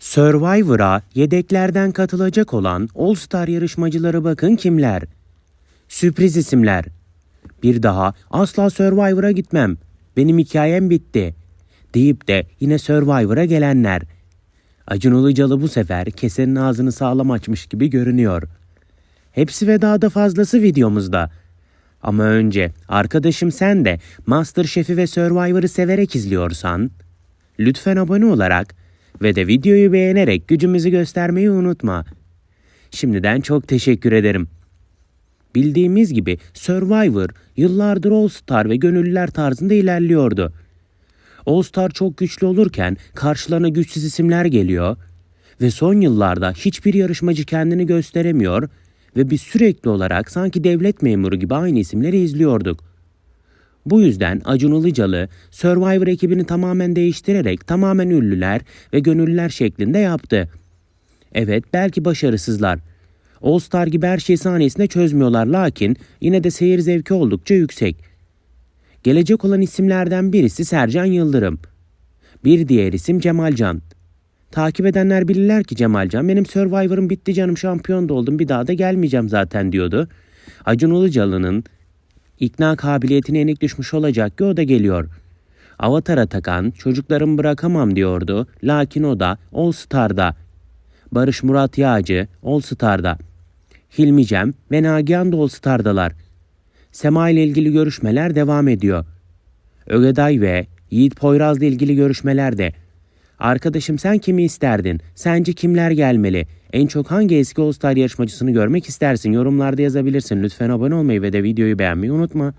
Survivor'a yedeklerden katılacak olan All Star yarışmacıları bakın kimler? Sürpriz isimler. Bir daha asla Survivor'a gitmem. Benim hikayem bitti. Deyip de yine Survivor'a gelenler. Acun Ilıcalı bu sefer kesenin ağzını sağlam açmış gibi görünüyor. Hepsi ve daha da fazlası videomuzda. Ama önce arkadaşım sen de Masterchef'i ve Survivor'ı severek izliyorsan lütfen abone olarak ve de videoyu beğenerek gücümüzü göstermeyi unutma. Şimdiden çok teşekkür ederim. Bildiğimiz gibi Survivor yıllardır All Star ve gönüllüler tarzında ilerliyordu. All Star çok güçlü olurken karşılarına güçsüz isimler geliyor ve son yıllarda hiçbir yarışmacı kendini gösteremiyor ve biz sürekli olarak sanki devlet memuru gibi aynı isimleri izliyorduk. Bu yüzden Acun Ilıcalı Survivor ekibini tamamen değiştirerek tamamen ünlüler ve gönüllüler şeklinde yaptı. Evet belki başarısızlar. All Star gibi her şeyi sahnesinde çözmüyorlar lakin yine de seyir zevki oldukça yüksek. Gelecek olan isimlerden birisi Sercan Yıldırım. Bir diğer isim Cemalcan. Takip edenler bilirler ki Cemalcan benim Survivor'ım bitti canım şampiyon da oldum bir daha da gelmeyeceğim zaten diyordu. Acun Ilıcalı'nın ikna kabiliyetine yenik düşmüş olacak ki o da geliyor. Avatar Atakan çocuklarımı bırakamam diyordu lakin o da All Star'da. Barış Murat Yağcı All Star'da. Hilmi Cem ve Nagihan da All Star'dalar. Sema ile ilgili görüşmeler devam ediyor. Ögeday ve Yiğit Poyraz'la ilgili görüşmeler de. Arkadaşım sen kimi isterdin? Sence kimler gelmeli? En çok hangi eski All Star yarışmacısını görmek istersin? Yorumlarda yazabilirsin. Lütfen abone olmayı ve de videoyu beğenmeyi unutma.